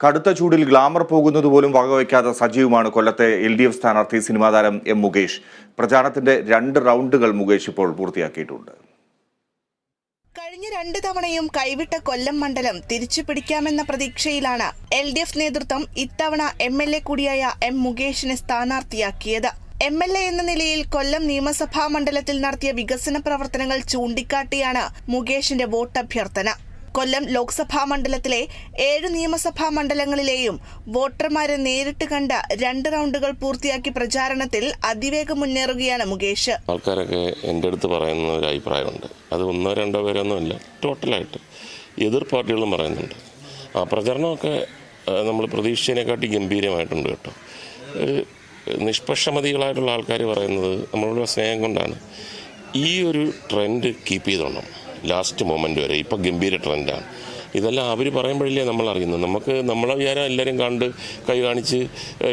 കടുത്ത ചൂടിൽ ഗ്ലാമർ പോകുന്നത് പോലും വകവയ്ക്കാത്ത സജീവമാണ് കൊല്ലത്തെ എൽ ഡി എഫ് സ്ഥാനാർത്ഥി സിനിമാ താരം എം മുകേഷ്. പ്രചാരണത്തിന്റെ രണ്ട് റൗണ്ടുകൾ മുകേഷ് ഇപ്പോൾ പൂർത്തിയാക്കിയിട്ടുണ്ട്. കഴിഞ്ഞ രണ്ട് തവണയും കൈവിട്ട കൊല്ലം മണ്ഡലം തിരിച്ചു പിടിക്കാമെന്ന പ്രതീക്ഷയിലാണ് എൽ ഡി എഫ് നേതൃത്വം ഇത്തവണ എം എൽ എ കൂടിയായ എം മുകേഷിനെ സ്ഥാനാർത്ഥിയാക്കിയത്. എം എൽ എ എന്ന നിലയിൽ കൊല്ലം നിയമസഭാ മണ്ഡലത്തിൽ നടത്തിയ വികസന പ്രവർത്തനങ്ങൾ ചൂണ്ടിക്കാട്ടിയാണ് മുകേഷിന്റെ വോട്ടഭ്യർത്ഥന. കൊല്ലം ലോക്സഭാ മണ്ഡലത്തിലെ ഏഴ് നിയമസഭാ മണ്ഡലങ്ങളിലെയും വോട്ടർമാരെ നേരിട്ട് കണ്ട രണ്ട് റൗണ്ടുകൾ പൂർത്തിയാക്കി പ്രചാരണത്തിൽ അതിവേഗം മുന്നേറുകയാണ് മുകേഷ്. ആൾക്കാരൊക്കെ എന്റെ അടുത്ത് പറയുന്ന ഒരു അഭിപ്രായമുണ്ട്. അത് ഒന്നോ രണ്ടോ പേരൊന്നുമല്ല ടോട്ടലായിട്ട് എതിർ പാർട്ടികളും പറയുന്നുണ്ട്. ആ പ്രചരണമൊക്കെ നമ്മൾ പ്രതീക്ഷിച്ചതിനെക്കാട്ടി ഗംഭീരമായിട്ടുണ്ട് കേട്ടോ. നിഷ്പക്ഷമതികളായിട്ടുള്ള ആൾക്കാർ പറയുന്നത് നമ്മളുടെ സ്നേഹം കൊണ്ടാണ്. ഈ ഒരു ട്രെൻഡ് കീപ്പ് ചെയ്തോണം. ലാസ്റ്റ് മൊമെന്റ് വരെ. ഇപ്പോൾ ഗംഭീര ട്രെൻഡാണ് ഇതെല്ലാം അവർ പറയുമ്പോഴല്ലേ നമ്മൾ അറിയുന്നത്. നമുക്ക് നമ്മളെ വിചാരം എല്ലാവരും കണ്ട് കൈ കാണിച്ച്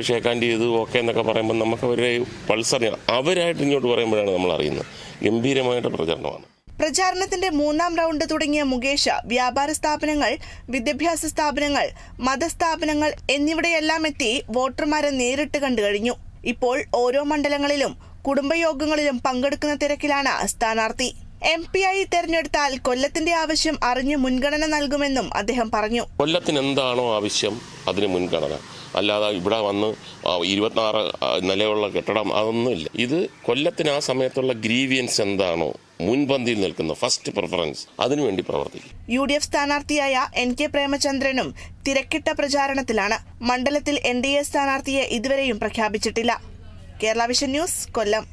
ഷേക്ക് ഹാൻഡ് ചെയ്ത് ഓക്കെ എന്നൊക്കെ പറയുമ്പോൾ നമുക്ക് അവരെ പൾസ് അറിയാം. അവരായിട്ട് ഇങ്ങോട്ട് പറയുമ്പോഴാണ് നമ്മൾ അറിയുന്നത്. ഗംഭീരമായിട്ട് പ്രചരണമാണ്. പ്രചാരണത്തിന്റെ മൂന്നാം റൗണ്ട് തുടങ്ങിയ മുകേഷ് വ്യാപാര സ്ഥാപനങ്ങൾ വിദ്യാഭ്യാസ സ്ഥാപനങ്ങൾ മതസ്ഥാപനങ്ങൾ എന്നിവിടെയെല്ലാം എത്തി വോട്ടർമാരെ നേരിട്ട് കണ്ടു കഴിഞ്ഞു. ഇപ്പോൾ ഓരോ മണ്ഡലങ്ങളിലും കുടുംബയോഗങ്ങളിലും പങ്കെടുക്കുന്ന തിരക്കിലാണ് സ്ഥാനാർത്ഥി. എം പി ആയി തെരഞ്ഞെടുത്താൽ കൊല്ലത്തിന്റെ ആവശ്യം അറിഞ്ഞ് മുൻഗണന നൽകുമെന്നും അദ്ദേഹം പറഞ്ഞു. കൊല്ലത്തിന് എന്താണോ ആവശ്യം അതിന് മുൻഗണന. അല്ലാതെ ഇവിടെ വന്ന് ഇരുപത്തിനാറ് നിലയുള്ള കെട്ടിടം അതൊന്നുമില്ല ഇത് കൊല്ലത്തിന് ആ സമയത്തുള്ള ഗ്രീവിയൻസ് എന്താണോ മുൻപന്തിയിൽ നിൽക്കുന്ന ഫസ്റ്റ് പ്രിഫറൻസ് അതിനുവേണ്ടി പ്രവർത്തിക്കും. യു ഡി എഫ് സ്ഥാനാർത്ഥിയായ എൻ കെ പ്രേമചന്ദ്രനും തിരക്കിട്ട പ്രചാരണത്തിലാണ്. മണ്ഡലത്തിൽ എൻ ഡി എ സ്ഥാനാർത്ഥിയെ ഇതുവരെയും പ്രഖ്യാപിച്ചിട്ടില്ല. Kerala vision news Kollam.